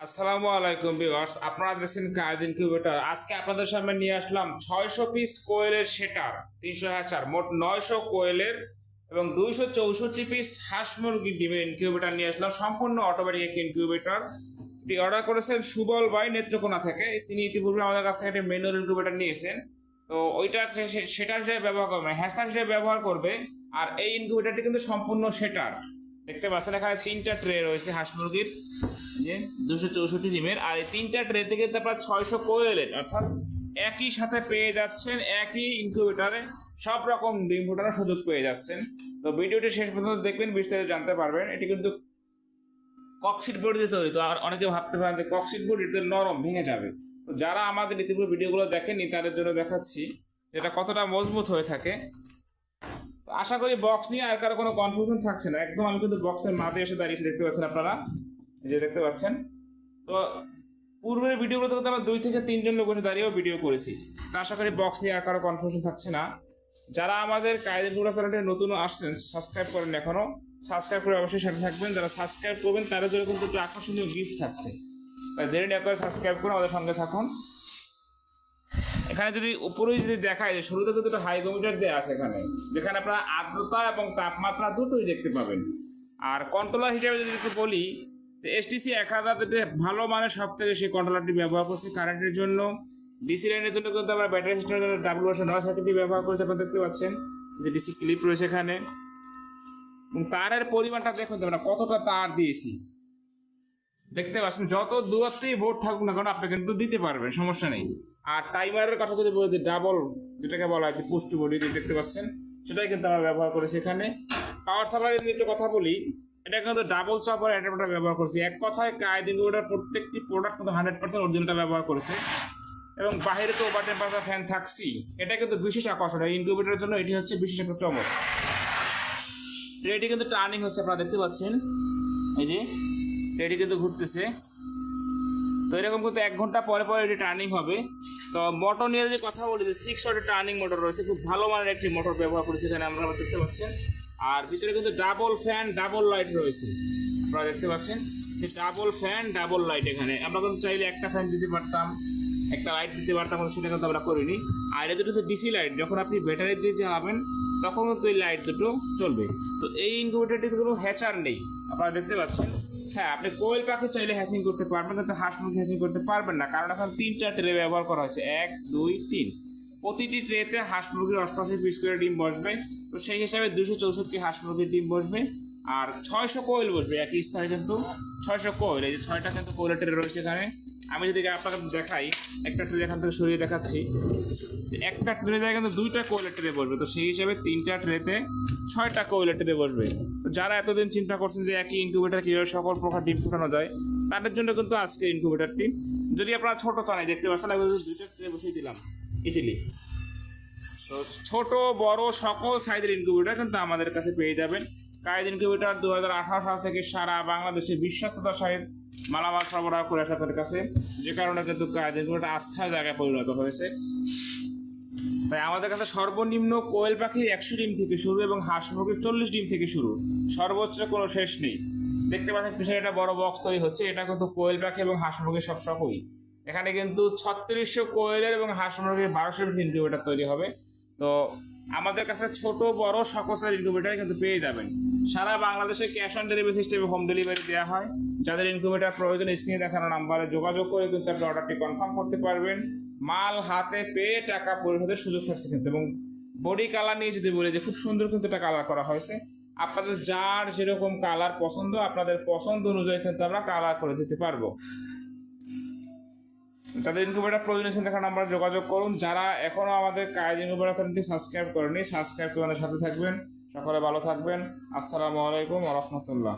আসসালামু আলাইকুম ভিউয়ার্স, আপনারা দেখছেন কায়েদ ইনকিউবেটর আজকে আপনাদের সামনে নিয়ে আসলাম ছয়শো পিস কোয়েলের সেটার, তিনশো হাজার মোট নয়শো কোয়েলের এবং দুইশো চৌষট্টি পিস হাঁস মুরগি ডিমের ইনকিউবেটর নিয়ে আসলাম। সম্পূর্ণ অটোমেটিক একটি ইনকিউবেটর এটি অর্ডার করেছেন সুবল ভাই নেত্রকোনা থেকে। তিনি ইতিপূর্বে আমাদের কাছ থেকে একটি ম্যানুয়াল ইনকিউবেটর নিয়েছেন। তো ওইটা সেটার হিসেবে ব্যবহার করবে হ্যাশট্যাগ হিসেবে ব্যবহার করবে, আর এই ইনকিউবেটরটি কিন্তু সম্পূর্ণ সেটার। দেখতে পাচ্ছেন এখানে তিনটা ট্রে রয়েছে হাঁস মুরগির। যে দুশো চৌষট্টি ডিমের আর এই তিনটা ট্রে থেকে আপনার ছয়শো কোয়েলের, অর্থাৎ একই সাথে পেয়ে যাচ্ছেন, একই ইনকিউবেটারে সব রকম ডিম ফোটানোর সুযোগ পেয়ে যাচ্ছেন। তো ভিডিওটি শেষ পর্যন্ত দেখবেন, বিস্তারিত জানতে পারবেন। এটি কিন্তু ককশিট বোর্ড দিয়ে তৈরি, তো আর অনেকে ভাবতে পারেন যে ককশিট বোর্ড এটা নরম, ভেঙে যাবে। তো যারা আমাদের ইতিপূর্বে ভিডিওগুলো দেখেনি তাদের জন্য দেখাচ্ছি এটা কতটা মজবুত হয়ে থাকে। আশা করি বক্স নিয়ে আর কারও কোনো কনফিউশন থাকছে না। একদম আমি কিন্তু বক্সের মাঝে এসে দাঁড়িয়েছি, দেখতে পাচ্ছেন আপনারা। যে দেখতে পাচ্ছেন। তো পূর্বের ভিডিওগুলোতে কিন্তু আমরা দুই থেকে তিনজন লোক বসে দাঁড়িয়েও ভিডিও করেছি। তো আশা করি বক্স নিয়ে কারও কনফিউশন থাকছে না। যারা আমাদের কায়দের গুড়া চ্যানেলটি নতুন আসছেন সাবস্ক্রাইব করেন এখনও সাবস্ক্রাইব করে অবশ্যই সাথে থাকবেন। যারা সাবস্ক্রাইব করবেন, তাদের জন্য কিন্তু একটু আকর্ষণীয় গিফট থাকছে। তাই দেরি না করে সাবস্ক্রাইব করে আমাদের সঙ্গে থাকুন। এখানে যদি উপরেই যদি দেখায় যে শুরুতে কিন্তু একটা হাইগোমিটার দেওয়া আছে এখানে, যেখানে আপনারা আর্দ্রতা এবং তাপমাত্রা দুটোই দেখতে পাবেন। আর কন্ট্রোলার হিসেবে যদি একটু বলি যে এসটিসি এক হাজার ভালো মানের সব থেকে সেই কন্ট্রোলারটি ব্যবহার করছি কারেন্টের জন্য। ডিসি লাইনের জন্য কিন্তু আমরা ব্যাটারি সিস্টেমের জন্য ডাবল বাসা নয় সার্কিটটি ব্যবহার করছি, আপনারা দেখতে পাচ্ছেন। যে ডিসি ক্লিপ রয়েছে এখানে। এবং তারের পরিমাণটা দেখুন তো আমরা কতটা তার দিয়েছি। দেখতে পাচ্ছেন, যত দূরত্বেই বোর্ড থাকুক না কেন, আপনি কিন্তু দিতে পারবেন, সমস্যা নেই। আর টাইমারের কথা যদি বলি ডাবল যেটাকে বলা হয়, যে পুষ্ট বডি দেখতে পাচ্ছেন, সেটাই কিন্তু আমরা ব্যবহার করেছি এখানে। পাওয়ার সাপ্লাই নিয়ে কথা বলি। এটা কিন্তু ডাবল চাপার অ্যাডাপ্টার ব্যবহার করেছি। এক কথায় কায়দিন ওটার প্রত্যেকটি প্রোডাক্ট কিন্তু হান্ড্রেড পার্সেন্ট অরিজিনালটা ব্যবহার করেছে। এবং বাইরে তো ওভার টেম্পারেচার ফ্যান থাকছি এটা কিন্তু বিশেষ আকর্ষণ। এই ইনকিউবেটারের জন্য এটি হচ্ছে বিশেষ একটা চমক। ট্রেটি কিন্তু টার্নিং হচ্ছে, আপনারা দেখতে পাচ্ছেন। এই যে ট্রেটি কিন্তু ঘুরতেছে। তো এরকম কিন্তু এক ঘণ্টা পরে পরে এটি টার্নিং হবে। তো মোটর নিয়ে যে কথা বলি, যে সিক্স শটের টার্নিং মোটর রয়েছে, খুব ভালো মানের একটি মোটর ব্যবহার করেছে এখানে আমরা দেখতে পাচ্ছেন। আর ভিতরে কিন্তু ডাবল ফ্যান ডাবল লাইট রয়েছে। আপনারা দেখতে পাচ্ছেন, যে ডাবল ফ্যান ডাবল লাইট এখানে। আমরা কিন্তু চাইলে একটা ফ্যান দিতে পারতাম, একটা লাইট দিতে পারতাম সেটা কিন্তু আমরা করিনি। আর এটা দুটো ডিসি লাইট যখন আপনি ব্যাটারি দিয়ে চালাবেন, তখন কিন্তু এই লাইট দুটো চলবে। তো এই ইনকিউবেটারটিতে কোনো হ্যাচার নেই। আপনারা দেখতে পাচ্ছেন? হ্যাঁ আপনি কোয়েল পাখি চাইলে হ্যাচিং করতে পারবেন, কিন্তু হাঁস মুরগি হ্যাচিং করতে পারবেন না। কারণ এখন তিনটা ট্রে ব্যবহার করা হয়েছে। এক, দুই, তিন। প্রতিটি ট্রেতে হাঁস মুরগির অষ্টাশি পিস করে ডিম বসবে। তো সেই হিসাবে দুশো চৌষট্টি হাঁস মুরগির ডিম বসবে। আর ছয়শো কোয়েল বসবে, একই স্থানে কিন্তু। ছয়শো কোয়েল, এই যে ছয়টা কিন্তু কোয়েলের ট্রে রয়েছে এখানে। আমি যদি আপনাকে দেখাই, একটা ট্রে এখান থেকে সরিয়ে দেখাচ্ছি। একটা ট্রে জায়গায় কিন্তু দুইটা কোয়েলের ট্রে বসবে, তো সেই হিসাবে তিনটা ট্রেতে ছয়টা কোয়েলের ট্রে বসবে। তো যারা এতদিন চিন্তা করছেন যে একই ইনকিউবেটার কীভাবে সকল প্রকার ডিম ফুটানো যায়, তাদের জন্য কিন্তু আজকে ইনকিউবেটারটি যদি আপনারা ছোট চান দেখতে পাচ্ছেন দুইটা ট্রে বসিয়ে দিলাম ইজিলি তো ছোট, বড় সকল সাইজের ইনকিউবেটার কিন্তু আমাদের কাছে পেয়ে যাবেন। কায়েদ ইনকিউবেটার দু হাজার আঠারো সাল থেকে সারা বাংলাদেশে বিশ্বস্ততার সহিত মালামাল সরবরাহ করে আপনাদের কাছে। যে কারণে কিন্তু কায়েদ ইনকিউবেটার আস্থার জায়গায় পরিণত হয়েছে। তাই আমাদের কাছে সর্বনিম্ন কোয়েল পাখি একশো ডিম থেকে শুরু এবং হাঁস মুরগির চল্লিশ ডিম থেকে শুরু। সর্বোচ্চ কোনো শেষ নেই। দেখতে পাচ্ছেন পিছনে একটা বড় বক্স তৈরি হচ্ছে। এটা কিন্তু কোয়েল পাখি এবং হাঁস মুরগির সব সকই এখানে কিন্তু ছত্রিশশো কোয়েলের এবং হাঁস মুরগির বারোশো ইনকিউবেটার তৈরি হবে। তো আমাদের কাছে ছোট, বড় সকল সাইজ ইনকিউবেটার কিন্তু পেয়ে যাবেন। সারা বাংলাদেশে ক্যাশ অন ডেলিভারি সিস্টেমে হোম ডেলিভারি দেওয়া হয়। যাদের ইনকিউবেটার প্রয়োজন স্ক্রিনে দেখানো নাম্বারে যোগাযোগ করে কিন্তু আপনি অর্ডারটি কনফার্ম করতে পারবেন। মাল হাতে পেয়ে টাকা পরিশোধের সুযোগ থাকছে কিন্তু এবং বডি কালার নিয়ে যদি বলি যে খুব সুন্দর কিন্তু একটা কালার করা হয়েছে। আপনাদের যার যেরকম কালার পছন্দ, আপনাদের পছন্দ অনুযায়ী কিন্তু আমরা কালার করে দিতে পারব। যাদের ইনকিউবেটার প্রয়োজন চিন্তা করেন আমরা যোগাযোগ করুন। যারা এখনও আমাদের কায়েদ ইনকিউবেটার চ্যানেলটি সাবস্ক্রাইব করেনি সাবস্ক্রাইব করে সাথে থাকবেন। সকলে ভালো থাকবেন। আসসালামু আলাইকুম রহমতুল্লাহ।